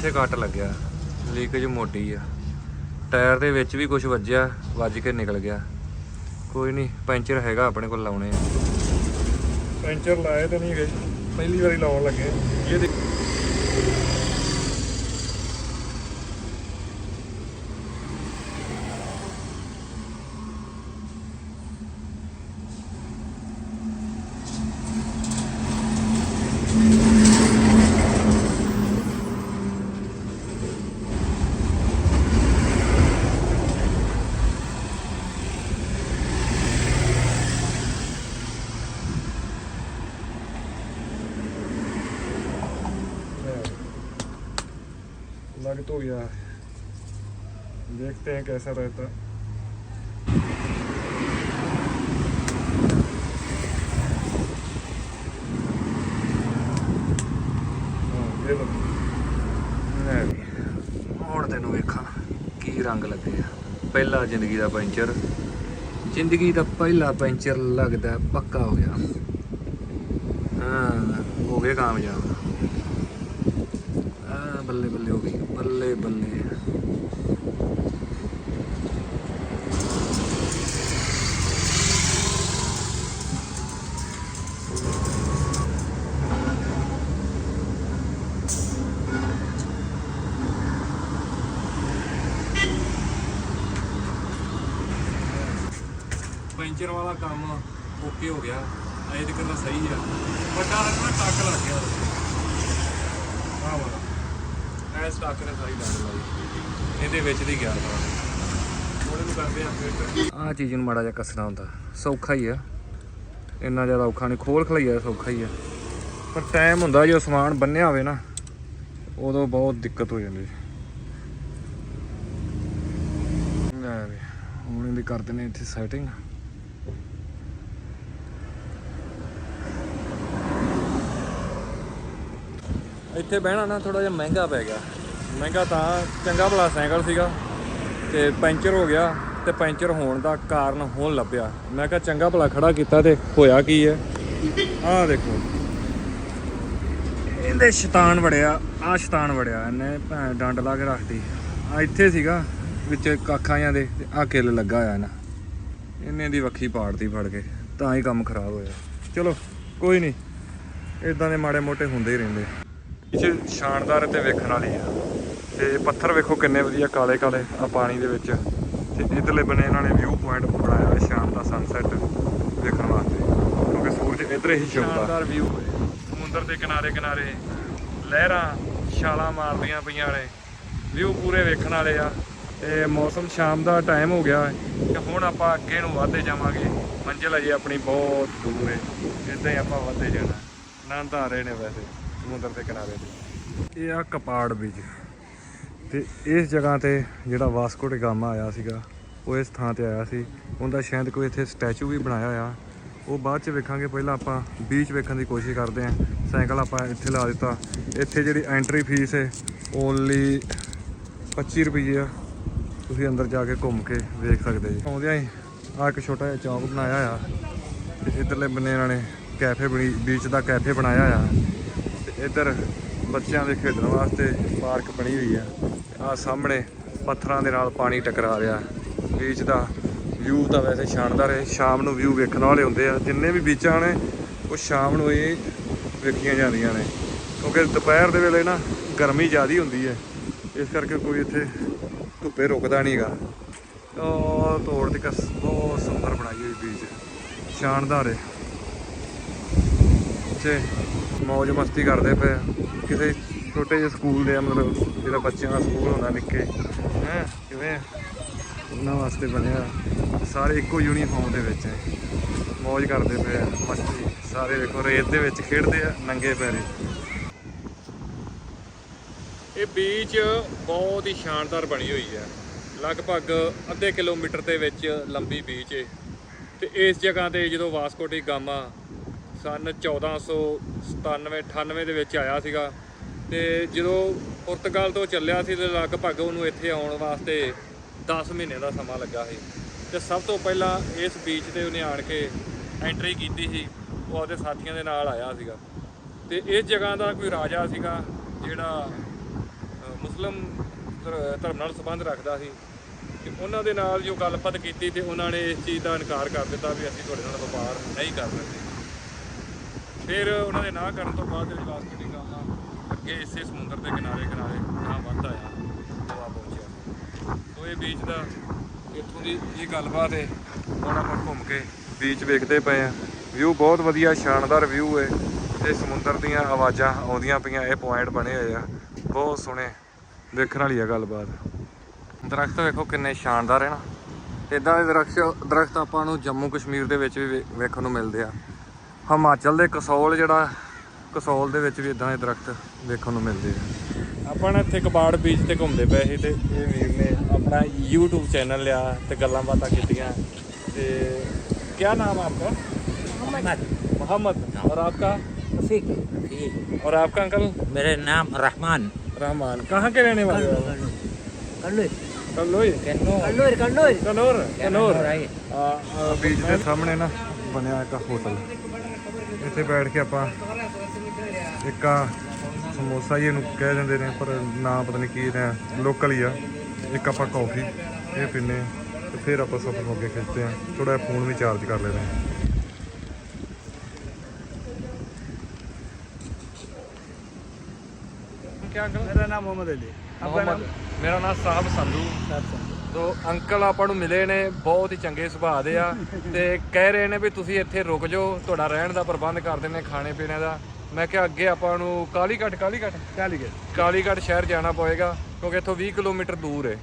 [SPEAKER 1] ਇੱਥੇ ਕੱਟ ਲੱਗਿਆ? ਲੀਕੇਜ ਮੋਟੀ ਆ। ਟਾਇਰ ਦੇ ਵਿੱਚ ਵੀ ਕੁਝ ਵੱਜਿਆ, ਵੱਜ ਕੇ ਨਿਕਲ ਗਿਆ। ਕੋਈ ਨਹੀਂ ਪੈਂਚਰ ਹੈਗਾ ਆਪਣੇ ਕੋਲ ਲਾਉਣੇ ਆ। ਪੈਂਚਰ ਲਾਏ ਤਾਂ ਨਹੀਂ ਗਏ, ਪਹਿਲੀ ਵਾਰੀ ਲਾਉਣ ਲੱਗੇ। ਇਹ ਦੇਖ लग तो गया है देखते हैं कैसा रहता हाँ, ये लो। ਲੈ ਵੀ ਹੁਣ ਤੈਨੂੰ ਵੇਖਾਂ ਕੀ ਰੰਗ ਲੱਗੇ ਆ ਪਹਿਲਾ ਜ਼ਿੰਦਗੀ ਦਾ ਪੈਂਚਰ ਜ਼ਿੰਦਗੀ ਦਾ ਪਹਿਲਾ ਪੈਂਚਰ ਲੱਗਦਾ ਪੱਕਾ ਹੋ ਗਿਆ ਹਾਂ ਹੋ ਗਏ ਕਾਮਯਾਬ ਆ ਬੱਲੇ ਬੱਲੇ ਹੋ ਗਈ, ਬੱਲੇ ਬੱਲੇ। ਪੈਂਚਰ ਵਾਲਾ ਕੰਮ ਓਕੇ ਹੋ ਗਿਆ, ਅਜੇ ਤੱਕ ਤਾਂ ਸਹੀ ਆ। ਵੱਡਾ ਲੱਗਣਾ ਟੱਕ ਲੱਗ ਗਿਆ। ਆਹ ਵਾਲਾ ਨੇ ਸਾਰੀ ਡਾਂਡ ਲਾਈ। ਇਹਦੇ ਵਿੱਚ ਦੀ ਗਿਆ ਤਾਂ। ਕਰਦੇ ਆ ਫਿਰ। ਆ ਚੀਜ਼ ਨੂੰ ਮਾੜਾ ਜਿਹਾ ਕੱਸਣਾ ਹੁੰਦਾ। ਸੌਖਾ ਹੀ ਆ। ਇੰਨਾ ਜ਼ਿਆਦਾ ਔਖਾ ਨਹੀਂ। ਖੋਲ ਖਲਈਆ ਸੌਖਾ ਹੀ ਆ। ਪਰ ਟਾਈਮ ਹੁੰਦਾ ਜਦੋਂ ਸਮਾਨ ਬੰਨਿਆ ਹੋਵੇ ਨਾ, ਉਦੋਂ ਬਹੁਤ ਦਿੱਕਤ ਹੋ ਜਾਂਦੀ ਲੈ ਵੀ, ਹੁਣ ਇਹਦੀ ਕਰਦੇ ਨੇ ਇੱਥੇ ਸੈਟਿੰਗ ਇੱਥੇ ਬਹਿਣਾ ਨਾ ਥੋੜਾ ਜਿਹਾ ਮਹਿੰਗਾ ਪੈ ਗਿਆ। ਮਹਿੰਗਾ ਤਾਂ ਚੰਗਾ ਭਲਾ ਸਾਈਕਲ ਸੀਗਾ ਤੇ ਪੈਂਚਰ ਹੋ ਗਿਆ ਤੇ ਪੈਂਚਰ ਹੋਣ ਦਾ ਕਾਰਨ ਹੋਣ ਲੱਭਿਆ। ਮੈਂ ਕਿਹਾ ਚੰਗਾ ਭਲਾ ਖੜਾ ਕੀਤਾ ਤੇ ਹੋਇਆ ਕੀ ਹੈ? ਆਹ ਦੇਖੋ। ਇਹਦੇ ਸ਼ੈਤਾਨ ਵੜਿਆ ਆ ਸ਼ੈਤਾਨ ਵੜਿਆ, ਇਹਨੇ ਭੈਣ ਡੰਡ ਲਾ ਕੇ ਰੱਖਦੀ ਆ ਇੱਥੇ ਸੀਗਾ, ਵਿੱਚ ਕਾਖਾਂ ਜਾਂ ਦੇ ਆ ਕਿੱਲ ਲੱਗਾ ਹੋਇਆ ਨਾ ਇਹਨੇ ਦੀ ਵੱਖੀ ਪਾੜਤੀ ਫੜ ਕੇ, ਤਾਂ ਹੀ ਕੰਮ ਖਰਾਬ ਹੋਇਆ। ਚਲੋ, ਕੋਈ ਨਹੀਂ। ਇਦਾਂ ਦੇ ਮਾੜੇ ਮੋਟੇ ਹੁੰਦੇ ਹੀ ਰਹਿੰਦੇ। ਇਹ ਸ਼ਾਨਦਾਰ ਤੇ ਵੇਖਣ ਵਾਲੀ ਆ। ਤੇ ਪੱਥਰ ਵੇਖੋ ਕਿੰਨੇ ਵਧੀਆ ਕਾਲੇ ਕਾਲੇ ਆ ਪਾਣੀ ਦੇ ਵਿੱਚ। ਤੇ ਇਧਰਲੇ ਬੰਨੇ ਇਹਨਾਂ ਨੇ ਵਿਊ ਪੁਆਇੰਟ ਬਣਾਇਆ ਹੋਇਆ ਸ਼ਾਮ ਦਾ ਸਨਸੈਟ ਵੇਖਣ ਵਾਸਤੇ। ਕਿਉਂਕਿ ਸੂਰਜ ਇਧਰ ਹੀ ਛੁਪਦਾ ਸ਼ਾਨਦਾਰ ਵਿਊ ਸਮੁੰਦਰ ਦੇ ਕਿਨਾਰੇ ਕਿਨਾਰੇ ਲਹਿਰਾਂ ਛਾਲਾਂ ਮਾਰਦੀਆਂ ਪਈਆਂ ਨੇ। ਵਿਊ ਪੂਰੇ ਵੇਖਣ ਵਾਲੇ ਆ। ਤੇ ਮੌਸਮ ਸ਼ਾਮ ਦਾ ਟਾਈਮ ਹੋ ਗਿਆ ਹੈ। ਤੇ ਹੁਣ ਆਪਾਂ ਅੱਗੇ ਨੂੰ ਵਧਦੇ ਜਾਵਾਂਗੇ। ਮੰਜ਼ਿਲ ਅਜੇ ਆਪਣੀ ਬਹੁਤ ਦੂਰ ਹੈ। ਇਦਾਂ ਹੀ ਆਪਾਂ ਵਧਦੇ ਜਾਣਾ। ਆਨੰਦ ਆ ਰਹੇ ਨੇ ਵੈਸੇ ਸਮੁੰਦਰ ਦੇ ਕਿਨਾਰੇ ਤੇ। ਇਹ ਆ ਕਪਾੜ ਬੀਚ। ਤੇ ਇਸ ਜਗ੍ਹਾ ਤੇ ਜਿਹੜਾ ਵਾਸਕੋ ਡੇ ਗਾਮਾ ਆਇਆ ਸੀਗਾ, ਉਹ ਇਸ ਥਾਂ ਤੇ ਆਇਆ ਸੀ। ਉਹਦਾ ਸ਼ਾਇਦ ਕੋਈ ਇੱਥੇ ਸਟੈਚੂ ਵੀ ਬਣਾਇਆ ਹੋਇਆ। ਉਹ ਬਾਅਦ ਚ ਵੇਖਾਂਗੇ, ਪਹਿਲਾਂ ਆਪਾਂ ਬੀਚ ਵੇਖਣ ਦੀ ਕੋਸ਼ਿਸ਼ ਕਰਦੇ ਆਂ ਸਾਈਕਲ ਆਪਾਂ ਇੱਥੇ ਲਾ ਦਿੱਤਾ। ਇੱਥੇ ਜਿਹੜੀ ਐਂਟਰੀ ਫੀਸ ਹੈ ਓਨਲੀ 25 ਰੁਪਏ ਆ। ਤੁਸੀਂ ਅੰਦਰ ਜਾ ਕੇ ਘੁੰਮ ਕੇ ਵੇਖ ਸਕਦੇ ਜੀ। ਆਉਂਦਿਆਂ ਹੀ ਆ ਇੱਕ ਛੋਟਾ ਜਿਹਾ ਚੌਂਕ ਬਣਾਇਆ ਆ ਤੇ ਇਧਰਲੇ ਬੰਨੇ ਇਹਨਾਂ ਨੇ ਕੈਫੇ ਬਣੀ, ਬੀਚ ਦਾ ਕੈਫੇ ਬਣਾਇਆ ਆ ਤੇ ਇੱਧਰ ਬੱਚਿਆਂ ਦੇ ਖੇਡਣ ਵਾਸਤੇ ਪਾਰਕ ਬਣੀ ਹੋਈ ਆ। ਆ ਸਾਹਮਣੇ ਪੱਥਰਾਂ ਦੇ ਨਾਲ ਪਾਣੀ ਟਕਰਾ ਰਿਹਾ। ਬੀਚ ਦਾ ਵਿਊ ਤਾਂ ਵੈਸੇ ਸ਼ਾਨਦਾਰ ਹੈ ਸ਼ਾਮ ਨੂੰ ਵਿਊ ਵੇਖਣ ਵਾਲੇ ਹੁੰਦੇ ਆ। ਜਿੰਨੇ ਵੀ ਬੀਚਾਂ ਨੇ, ਉਹ ਸ਼ਾਮ ਨੂੰ ਇਹ ਵੇਖੀਆਂ ਜਾਂਦੀਆਂ ਨੇ। ਕਿਉਂਕਿ ਦੁਪਹਿਰ ਦੇ ਵੇਲੇ ਨਾ ਗਰਮੀ ਜ਼ਿਆਦੀ ਹੁੰਦੀ ਹੈ। ਇਸ ਕਰਕੇ ਕੋਈ ਇੱਥੇ ਧੁੱਪੇ ਰੁਕਦਾ ਨਹੀਂਗਾ ਉਹ ਤੋੜ ਦੀ ਕਸ ਬਹੁਤ ਸੁੰਦਰ ਬਣਾਈ ਹੋਈ ਬੀਚ ਸ਼ਾਨਦਾਰ ਹੈ ਬੱਚੇ ਮौज ਮਸਤੀ ਕਰਦੇ ਪਏ ਆ। ਕਿਸੇ ਛੋਟੇ ਜਿਹੇ ਸਕੂਲ ਦੇ ਆ, ਮਤਲਬ ਜਿਹੜਾ ਬੱਚਿਆਂ ਦਾ ਸਕੂਲ ਹੁੰਦਾ ਨਿੱਕੇ। ਹੈ? ਕਿਵੇਂ ਉਹਨਾਂ ਵਾਸਤੇ ਬਣਿਆ। ਸਾਰੇ ਇੱਕੋ ਯੂਨੀਫਾਰਮ ਦੇ ਵਿੱਚ ਹੈ ਮौज ਕਰਦੇ ਪਏ ਆ ਮਸਤੀ। ਸਾਰੇ ਵੇਖੋ ਰੇਤ ਦੇ ਵਿੱਚ ਖੇਡਦੇ ਆ ਨੰਗੇ ਪੈਰੇ। ਇਹ ਬੀਚ ਬਹੁਤ ਹੀ ਸ਼ਾਨਦਾਰ ਬਣੀ ਹੋਈ ਹੈ ਲਗਭਗ ਅੱਧੇ ਕਿਲੋਮੀਟਰ ਦੇ ਵਿੱਚ ਲੰਬੀ ਬੀਚ ਹੈ ਤੇ ਇਸ ਜਗ੍ਹਾ ਤੇ ਜਦੋਂ ਵਾਸਕੋ ਡੀ ਗਾਮਾ ਸਨ 1497 98 ਦੇ ਵਿੱਚ ਆਇਆ ਸੀਗਾ ਤੇ ਜਦੋਂ ਪੁਰਤਗਾਲ ਤੋਂ ਚੱਲਿਆ ਸੀ ਤੇ ਲਗਭਗ ਉਹਨੂੰ ਇੱਥੇ ਆਉਣ ਵਾਸਤੇ 10 ਮਹੀਨੇ ਦਾ ਸਮਾਂ ਲੱਗਾ ਸੀ। ਤੇ ਸਭ ਤੋਂ ਪਹਿਲਾਂ ਇਸ ਬੀਚ ਤੇ ਉਹਨੇ ਆਣ ਕੇ ਐਂਟਰੀ ਕੀਤੀ ਸੀ ਉਹ ਆਪਦੇ ਸਾਥੀਆਂ ਦੇ ਨਾਲ ਆਇਆ ਸੀਗਾ। ਤੇ ਇਸ ਜਗ੍ਹਾ ਦਾ ਕੋਈ ਰਾਜਾ ਸੀਗਾ ਜਿਹੜਾ ਅ, ਮੁਸਲਮ ਧਰ- ਧਰਮ ਨਾਲ ਸੰਬੰਧ ਰੱਖਦਾ ਸੀ। ਤੇ ਉਹਨਾਂ ਦੇ ਨਾਲ ਜੋ ਗੱਲਬਾਤ ਕੀਤੀ ਤੇ ਉਹਨਾਂ ਨੇ ਇਸ ਚੀਜ਼ ਦਾ ਇਨਕਾਰ ਕਰ ਦਿੱਤਾ ਵੀ ਅਸੀਂ ਤੁਹਾਡੇ ਨਾਲ ਵਪਾਰ ਨਹੀਂ ਕਰ ਸਕਦੇ। ਫਿਰ ਉਹਨਾਂ ਦੇ ਨਾ ਕਰਨ ਤੋਂ ਬਾਅਦ ਜਿਹੜੀ ਵਾਸਕੋ ਦੀ ਗਾਮਾ ਅੱਗੇ ਇਸੇ ਸਮੁੰਦਰ ਦੇ ਕਿਨਾਰੇ ਕਿਨਾਰੇ ਨਾ ਵੱਧਦਾ ਆ ਗੋਆ ਪਹੁੰਚਿਆ। ਤੋ ਇਹ ਬੀਚ ਦਾ ਇੱਥੋਂ ਦੀ ਇਹ ਗੱਲਬਾਤ ਹੈ, ਹੁਣ ਆਪਾਂ ਘੁੰਮ ਕੇ ਬੀਚ ਵੇਖਦੇ ਪਏ ਆ ਵਿਊ ਬਹੁਤ ਵਧੀਆ, ਸ਼ਾਨਦਾਰ ਵਿਊ ਹੈ। ਤੇ ਸਮੁੰਦਰ ਦੀਆਂ ਆਵਾਜ਼ਾਂ ਆਉਂਦੀਆਂ ਪਈਆਂ, ਇਹ ਪੁਆਇੰਟ ਬਣੇ ਹੋਏ ਆ। ਬਹੁਤ ਸੋਹਣੇ ਦੇਖਣ ਵਾਲੀ ਆ ਗੱਲਬਾਤ। ਦਰਖਤ ਵੇਖੋ ਕਿੰਨੇ ਸ਼ਾਨਦਾਰ ਹੈ ਨਾ। ਇਦਾਂ ਦੇ ਦਰਖਤ ਦਰਖਤ ਆਪਾਂ ਨੂੰ ਜੰਮੂ ਕਸ਼ਮੀਰ ਦੇ ਵਿੱਚ ਵੀ ਵੇ- ਵੇਖਣ ਨੂੰ ਮਿਲਦੇ ਆ। ਹਿਮਾਚਲ ਦੇ ਕਸੌਲ ਜਿਹੜਾ ਕਸੌਲ ਦੇ ਵਿੱਚ ਵੀ ਇਦਾਂ ਦੇ ਦਰਖਤ ਵੇਖਣ ਨੂੰ ਮਿਲਦੇ ਆ ਆਪਾਂ ਨਾ ਇੱਥੇ ਕਬਾੜ ਬੀਚ ਤੇ ਘੁੰਮਦੇ ਪਏ ਸੀ ਤੇ ਇਹ ਵੀਰ ਨੇ ਆਪਣਾ YouTube ਚੈਨਲ ਲਿਆ ਤੇ ਗੱਲਾਂ ਬਾਤਾਂ ਕੀਤੀਆਂ ਤੇ ਕੀ ਨਾਮ ਹੈ ਆਪਕਾ
[SPEAKER 5] मोहम्मद
[SPEAKER 1] मोहम्मद और आपका
[SPEAKER 5] रफीक रफीक
[SPEAKER 1] और आपका अंकल
[SPEAKER 5] मेरे नाम रहमान
[SPEAKER 1] रहमान कहाँ के रहने वाले हो
[SPEAKER 5] कन्नूर
[SPEAKER 1] कल्लोई
[SPEAKER 5] कन्नूर कन्नूर
[SPEAKER 1] ਕਨੌਰ ਕਨੌਰ
[SPEAKER 5] ਆਈ
[SPEAKER 1] ਆ ਬੀਚ ਦੇ ਸਾਹਮਣੇ ਨਾ ਬਣਿਆ ਇੱਕ ਹੋਟਲ ਇੱਥੇ ਬੈਠ ਕੇ ਆਪਾਂ ਇੱਕ ਆ ਸਮੋਸਾ ਹੀ ਇਹਨੂੰ ਕਹਿ ਦਿੰਦੇ ਨੇ ਪਰ ਨਾਂ ਪਤਾ ਨਹੀਂ ਕੀ ਨੇ ਲੋਕਲ ਹੀ ਆ ਇੱਕ ਆਪਾਂ ਕੌਫੀ ਇਹ ਪੀਨੇ ਤੇ ਫਿਰ ਆਪਾਂ ਸਫ਼ਰ ਨੂੰ ਅੱਗੇ ਖਿੱਚਦੇ ਆ ਥੋੜਾ ਫੋਨ ਵੀ ਚਾਰਜ ਕਰ ਲੈਦੇ ਆ क्या अंकल
[SPEAKER 3] मेरा नाम मोहम्मद अली आपका नाम
[SPEAKER 1] ਮੇਰਾ ਨਾਮ ਸਾਹਿਬ ਸੰਧੂ ਤੋ ਅੰਕਲ ਆਪਾਂ ਨੂੰ ਮਿਲੇ ਨੇ ਬਹੁਤ ਹੀ ਚੰਗੇ ਸੁਭਾਅ ਦੇ ਆ। ਤੇ ਕਹਿ ਰਹੇ ਨੇ ਵੀ ਤੁਸੀਂ ਇੱਥੇ ਰੁਕ ਜਾਓ ਤੁਹਾਡਾ ਰਹਿਣ ਦਾ ਪ੍ਰਬੰਧ ਕਰ ਦਿੰਦੇ ਖਾਣੇ ਪੀਣੇ ਦਾ। ਮੈਂ ਕਿਹਾ ਅੱਗੇ ਆਪਾਂ ਨੂੰ ਕਾਲੀਘਾਟ ਕਾਲੀਘਾਟ?
[SPEAKER 3] ਕਾਲੀਗੜ
[SPEAKER 1] ਕਾਲੀਗੜ੍ਹ ਸ਼ਹਿਰ ਜਾਣਾ ਪਏਗਾ ਕਿਉਂਕਿ ਇੱਥੋਂ 20 ਕਿਲੋਮੀਟਰ ਦੂਰ ਹੈ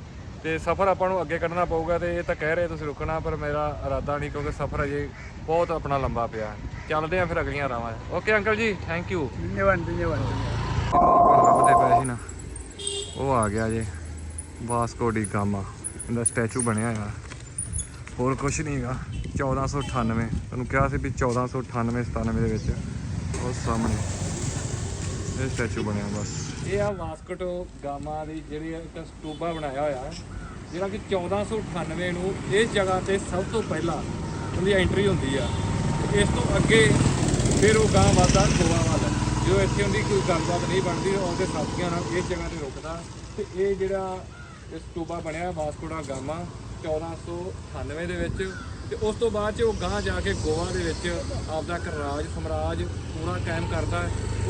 [SPEAKER 1] ਤੇ ਸਫ਼ਰ ਆਪਾਂ ਨੂੰ ਅੱਗੇ ਕੱਢਣਾ ਪਊਗਾ ਤੇ ਇਹ ਤਾਂ ਕਹਿ ਰਹੇ ਤੁਸੀਂ ਰੁਕਣਾ ਪਰ ਮੇਰਾ ਇਰਾਦਾ ਨਹੀਂ ਕਿਉਂਕਿ ਸਫ਼ਰ ਅਜੇ ਬਹੁਤ ਆਪਣਾ ਲੰਬਾ ਪਿਆ। ਚੱਲਦੇ ਆ ਫਿਰ ਅਗਲੀਆਂ ਰਾਵਾਂ okay uncle ji thank you
[SPEAKER 3] ਧੰਨਵਾਦ ਧੰਨਵਾਦ।
[SPEAKER 1] ਆਪਾਂ ਲੱਭਦੇ ਪਏ ਸੀ ਨਾ। ਉਹ ਆ ਗਿਆ ਜੇ। Vasco da Gama. ਇਹਦਾ ਸਟੈਚੂ ਬਣਿਆ ਆ ਹੋਰ ਕੁਝ ਨਹੀਂ ਹੈਗਾ। 1498 ਤੁਹਾਨੂੰ ਕਿਹਾ ਸੀ ਵੀ 1498 97 ਦੇ ਵਿੱਚ। ਉਹ ਸਾਹਮਣੇ। ਇਹ ਸਟੈਚੂ ਬਣਿਆ ਬਸ। ਇਹ ਆ ਵਾਸਕਟੋ ਗਾਮਾ ਦੀ ਜਿਹੜੀ ਇੱਕ ਸਟੂਬਾ ਬਣਾਇਆ ਹੋਇਆ ਹੈ, ਜਿਹੜਾ ਕਿ 1498 ਨੂੰ ਇਸ ਜਗ੍ਹਾ ਤੇ ਸਭ ਤੋਂ ਪਹਿਲਾਂ ਉਹਦੀ ਐਂਟਰੀ ਹੁੰਦੀ ਆ। ਤੇ ਇਸ ਤੋਂ ਅੱਗੇ ਫਿਰ ਉਹ ਗਾਂ ਵੱਧਦਾ ਗੋਆ ਵੱਲ ਜਦੋਂ ਇੱਥੇ ਉਹਦੀ ਕੋਈ ਗੱਲਬਾਤ ਨਹੀਂ ਬਣਦੀ ਉਹਦੇ ਸਾਥੀਆਂ ਨਾਲ ਇਸ ਜਗ੍ਹਾ ਤੇ ਰੁਕਦਾ। ਤੇ ਇਹ ਜਿਹੜਾ ਇਹ ਸਟੂਬਾ ਬਣਿਆ ਵਾਸਕੋ ਦਾ ਗਾਮਾ 1498 ਦੇ ਵਿੱਚ ਤੇ ਉਸ ਤੋਂ ਬਾਅਦ ਚ ਉਹ ਗਾਂ ਜਾ ਕੇ ਗੋਆ ਦੇ ਵਿੱਚ ਆਪਦਾ ਇੱਕ ਰਾਜ ਸਮਰਾਜ ਪੂਰਾ ਕਾਇਮ ਕਰਦਾ।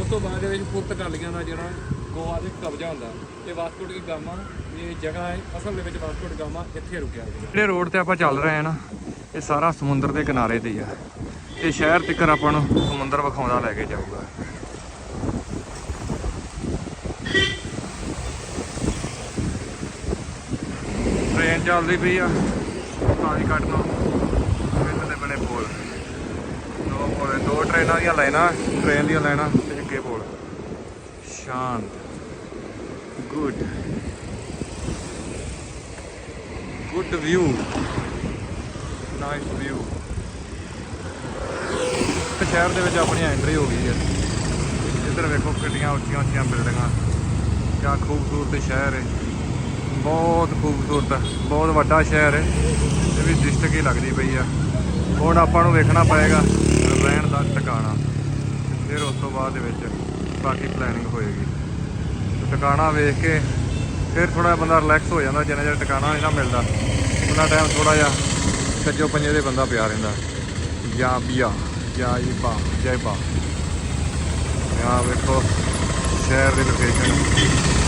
[SPEAKER 1] ਉਸ ਤੋਂ ਬਾਅਦ ਦੇ ਵਿੱਚ ਪੁਰਤਗਾਲੀਆਂ ਦਾ ਜਿਹੜਾ ਗੋਆ ਦੇ ਕਬਜ਼ਾ ਹੁੰਦਾ ਤੇ ਵਾਸਕੋ ਡੀ ਗਾਮਾ ਇਹ ਜਗ੍ਹਾ ਹੈ, ਅਸਲ ਦੇ ਵਿੱਚ ਵਾਸਕੋ ਗਾਮਾ ਇੱਥੇ ਰੁਕਿਆ ਜਿਹੜੇ ਰੋਡ ਤੇ ਆਪਾਂ ਚੱਲ ਰਹੇ ਆ ਨਾ, ਇਹ ਸਾਰਾ ਸਮੁੰਦਰ ਦੇ ਕਿਨਾਰੇ ਤੇ ਹੀ ਆ। ਇਹ ਸ਼ਹਿਰ ਤੱਕ ਆਪਾਂ ਨੂੰ ਸਮੁੰਦਰ ਵਿਖਾਉਂਦਾ ਲੈ ਕੇ ਜਾਊਗਾ ਟ੍ਰੇਨ ਚੱਲਦੀ ਪਈ ਆ। ਕਾਲੀ ਕੱਟ ਨੂੰ। ਪਿੰਡ ਦੇ ਬਣੇ ਪੋਲ ਦੋ ਪੋਲ ਦੋ ਟ੍ਰੇਨਾਂ ਦੀਆਂ ਲਾਈਨਾਂ, ਟ੍ਰੇਨ ਦੀਆਂ ਲਾਈਨਾਂ ਤੇ ਅੱਗੇ ਪੋਲ ਸ਼ਾਂਤ। Good good view nice view ਸ਼ਹਿਰ ਦੇ ਵਿੱਚ ਆਪਣੀ ਐਂਟਰੀ ਹੋ ਗਈ ਹੈ। ਇੱਧਰ ਵੇਖੋ ਕਿੰਨੀਆਂ ਉੱਚੀਆਂ ਉੱਚੀਆਂ ਬਿਲਡਿੰਗਾਂ ਕਿਆ ਖੂਬਸੂਰਤ ਸ਼ਹਿਰ ਹੈ। ਬਹੁਤ ਖੂਬਸੂਰਤ ਬਹੁਤ ਵੱਡਾ ਸ਼ਹਿਰ ਹੈ, ਇਹ ਵੀ ਡਿਸਟ੍ਰਿਕਟ ਹੀ ਲੱਗਦੀ ਪਈ ਆ। ਹੁਣ ਆਪਾਂ ਨੂੰ ਵੇਖਣਾ ਪਏਗਾ ਰਹਿਣ ਦਾ ਟਿਕਾਣਾ, ਫਿਰ ਉਸ ਤੋਂ ਬਾਅਦ ਦੇ ਵਿੱਚ ਬਾਕੀ ਪਲੈਨਿੰਗ ਹੋਏਗੀ। ਟਿਕਾਣਾ ਵੇਖ ਕੇ ਫਿਰ ਥੋੜਾ ਬੰਦਾ ਰਿਲੈਕਸ ਹੋ ਜਾਂਦਾ, ਜਿੰਨਾ ਚਿਰ ਟਿਕਾਣਾ ਨਹੀਂ ਨਾ ਮਿਲਦਾ ਉਹਨਾਂ ਟਾਈਮ ਥੋੜਾ ਜਿਹਾ ਸੱਜੋ ਪੰਜੇ ਦੇ ਬੰਦਾ ਪਿਆ ਰਹਿੰਦਾ। ਜਾਂ ਬੀਆ, ਜਾਂ ਜੀ ਬਾ, ਜੈ ਬਾ। ਆ ਵੇਖੋ, ਸ਼ਹਿਰ ਦੀ ਲੋਕੇਸ਼ਨ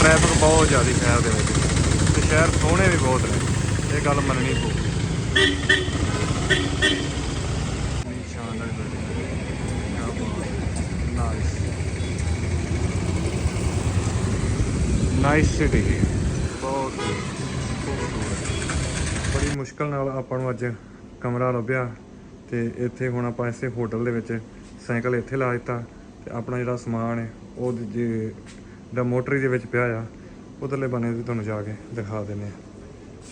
[SPEAKER 1] ਟ੍ਰੈਫਿਕ ਬਹੁਤ ਜ਼ਿਆਦਾ ਸ਼ਹਿਰ ਦੇ ਵਿੱਚ। ਤੇ ਸ਼ਹਿਰ ਸੋਹਣੇ ਵੀ ਬਹੁਤ ਨੇ। ਇਹ ਗੱਲ ਮੰਨਣੀ ਪਊ। ਸ਼ਾਨਦਾਰ ਬਿਲਡਿੰਗ ਨਾਈਸ ਨਾਈਸ ਸਿਟੀ ਬਹੁਤ ਬੜੀ ਮੁਸ਼ਕਲ ਨਾਲ ਆਪਾਂ ਨੂੰ ਅੱਜ ਕਮਰਾ ਲੱਭਿਆ। ਤੇ ਇੱਥੇ ਹੁਣ ਆਪਾਂ ਇਸੇ ਹੋਟਲ ਦੇ ਵਿੱਚ ਸਾਈਕਲ ਇੱਥੇ ਲਾ ਦਿੱਤਾ। ਤੇ ਆਪਣਾ ਜਿਹੜਾ ਸਮਾਨ ਹੈ, ਉਹ ਜੇ ਦਾ ਮੋਟਰੀ ਦੇ ਵਿੱਚ ਪਿਆ ਆ ਉਧਰਲੇ ਬੰਨੇ ਵੀ ਤੁਹਾਨੂੰ ਜਾ ਕੇ ਦਿਖਾ ਦਿੰਨੇ ਆ।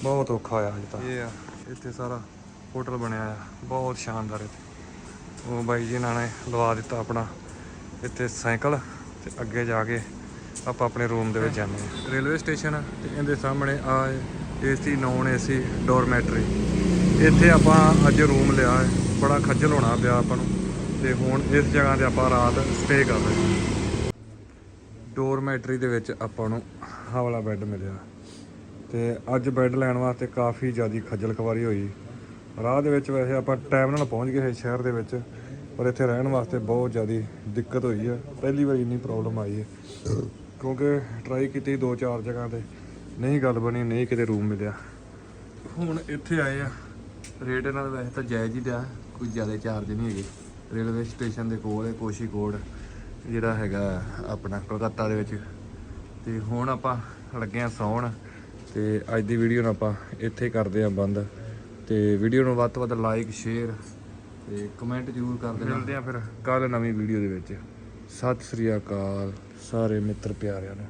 [SPEAKER 1] ਬਹੁਤ ਔਖਾ ਆ ਅੱਜ ਤਾਂ। ਇਹ ਆ ਇੱਥੇ ਸਾਰਾ ਹੋਟਲ ਬਣਿਆ ਆ ਬਹੁਤ ਸ਼ਾਨਦਾਰ ਇੱਥੇ। ਉਹ ਬਾਈ ਜੀ ਨਾਲ ਨੇ ਲਵਾ ਦਿੱਤਾ ਆਪਣਾ ਇੱਥੇ ਸਾਈਕਲ ਤੇ ਅੱਗੇ ਜਾ ਕੇ ਆਪਾਂ ਆਪਣੇ ਰੂਮ ਦੇ ਵਿੱਚ ਜਾਂਦੇ ਹਾਂ ਰੇਲਵੇ ਸਟੇਸ਼ਨ ਆ ਤੇ ਇਹਦੇ ਸਾਹਮਣੇ ਆ ਏਸੀ ਨੌਨ ਏਸੀ ਡੋਰਮੈਟਰੀ ਇੱਥੇ ਆਪਾਂ ਅੱਜ ਰੂਮ ਲਿਆ ਹੈ ਬੜਾ ਖੱਜਲ ਹੋਣਾ ਪਿਆ ਆਪਾਂ ਨੂੰ। ਤੇ ਹੁਣ ਇਸ ਜਗ੍ਹਾ ਤੇ ਆਪਾਂ ਰਾਤ ਸਟੇ ਕਰ ਰਹੇ ਹਾਂ। ਡੋਰਮੈਟਰੀ ਦੇ ਵਿੱਚ ਆਪਾਂ ਨੂੰ ਆਹ ਵਾਲਾ ਬੈੱਡ ਮਿਲਿਆ। ਤੇ ਅੱਜ ਬੈੱਡ ਲੈਣ ਵਾਸਤੇ ਕਾਫੀ ਜ਼ਿਆਦੀ ਖੱਜਲ ਖਵਾਰੀ ਹੋਈ। ਰਾਹ ਦੇ ਵਿੱਚ ਵੈਸੇ ਆਪਾਂ ਟਾਈਮ ਨਾਲ ਪਹੁੰਚ ਗਏ ਸੀ ਸ਼ਹਿਰ ਦੇ ਵਿੱਚ, ਪਰ ਇੱਥੇ ਰਹਿਣ ਵਾਸਤੇ ਬਹੁਤ ਜ਼ਿਆਦੀ ਦਿੱਕਤ ਹੋਈ ਹੈ ਪਹਿਲੀ ਵਾਰੀ ਇੰਨੀ ਪ੍ਰੋਬਲਮ ਆਈ ਹੈ ਕਿਉਂਕਿ ਟਰਾਈ ਕੀਤੀ ਦੋ ਚਾਰ ਜਗ੍ਹਾ ਤੇ, ਨਹੀਂ ਗੱਲ ਬਣੀ, ਨਹੀਂ ਕਿਤੇ ਰੂਮ ਮਿਲਿਆ। ਹੁਣ ਇੱਥੇ ਆਏ ਆ। ਰੇਟ ਇਹਨਾਂ ਦਾ ਵੈਸੇ ਤਾਂ ਜਾਇਜ਼ ਹੀ ਦਿਆ ਕੋਈ ਜ਼ਿਆਦਾ ਚਾਰਜ ਨਹੀਂ ਹੈਗੇ। ਰੇਲਵੇ ਸਟੇਸ਼ਨ ਦੇ ਕੋਲ ਹੈ ਕੋਸ਼ੀ ਕੋਡ ਜਿਹੜਾ ਹੈਗਾ ਆਪਣਾ ਕਲਕੱਤਾ ਦੇ ਵਿੱਚ। ਤੇ ਹੁਣ ਆਪਾਂ ਲੱਗੇ ਆ ਸੌਣ ਤੇ ਅੱਜ ਦੀ ਵੀਡੀਓ ਨੂੰ ਆਪਾਂ ਇੱਥੇ ਕਰਦੇ ਆ ਬੰਦ। ਤੇ ਵੀਡੀਓ ਨੂੰ ਵੱਧ ਤੋਂ ਵੱਧ ਲਾਈਕ ਸ਼ੇਅਰ ਤੇ ਕਮੈਂਟ ਜ਼ਰੂਰ ਕਰ ਦੇਣਾ। ਮਿਲਦੇ ਆ ਫਿਰ। ਕੱਲ ਨਵੀਂ ਵੀਡੀਓ ਦੇ ਵਿੱਚ। ਸਤਿ ਸ੍ਰੀ ਅਕਾਲ ਸਾਰੇ ਮਿੱਤਰ ਪਿਆਰਿਆਂ ਨੂੰ।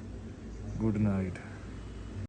[SPEAKER 1] Good night